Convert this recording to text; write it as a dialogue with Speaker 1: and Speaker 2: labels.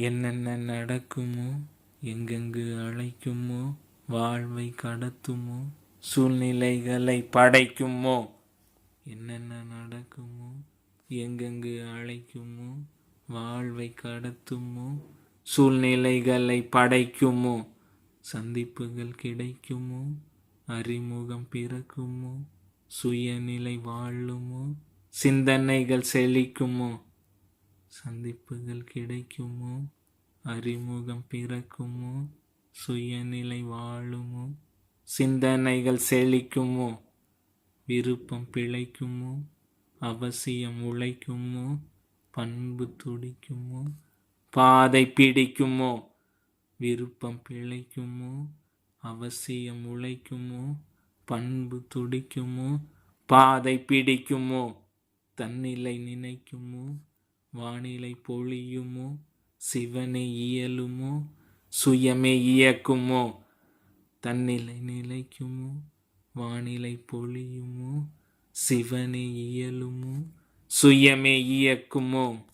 Speaker 1: என்னென்ன நடக்குமோ எங்கெங்கு அழைக்குமோ வாழ்வை கடத்துமோ சூழ்நிலைகளை படைக்குமோ என்னென்ன நடக்குமோ எங்கெங்கு அழைக்குமோ வாழ்வை கடத்துமோ சூழ்நிலைகளை படைக்குமோ சந்திப்புகள் கிடைக்குமோ அறிமுகம் பிறக்குமோ சுயநிலை வாழுமோ சிந்தனைகள் செழிக்குமோ சந்திப்புகள் கிடைக்குமோ? அறிமுகம் பிறக்குமோ? சுயநிலை வாழுமோ? சிந்தனைகள் செழிக்குமோ? விருப்பம் பிழைக்குமோ? அவசியம் உழைக்குமோ? பண்பு துடிக்குமோ? பாதை பிடிக்குமோ? விருப்பம் பிழைக்குமோ? அவசியம் உழைக்குமோ? பண்பு துடிக்குமோ? பாதை பிடிக்குமோ? தன்னிலை நினைக்குமோ? வானிலை பொழியுமோ? சிவனை இயலுமோ? சுயமே இயக்குமோ? தன்னிலை நிலைக்குமோ? வானிலை பொழியுமோ? சிவனை இயலுமோ? சுயமே இயக்குமோ?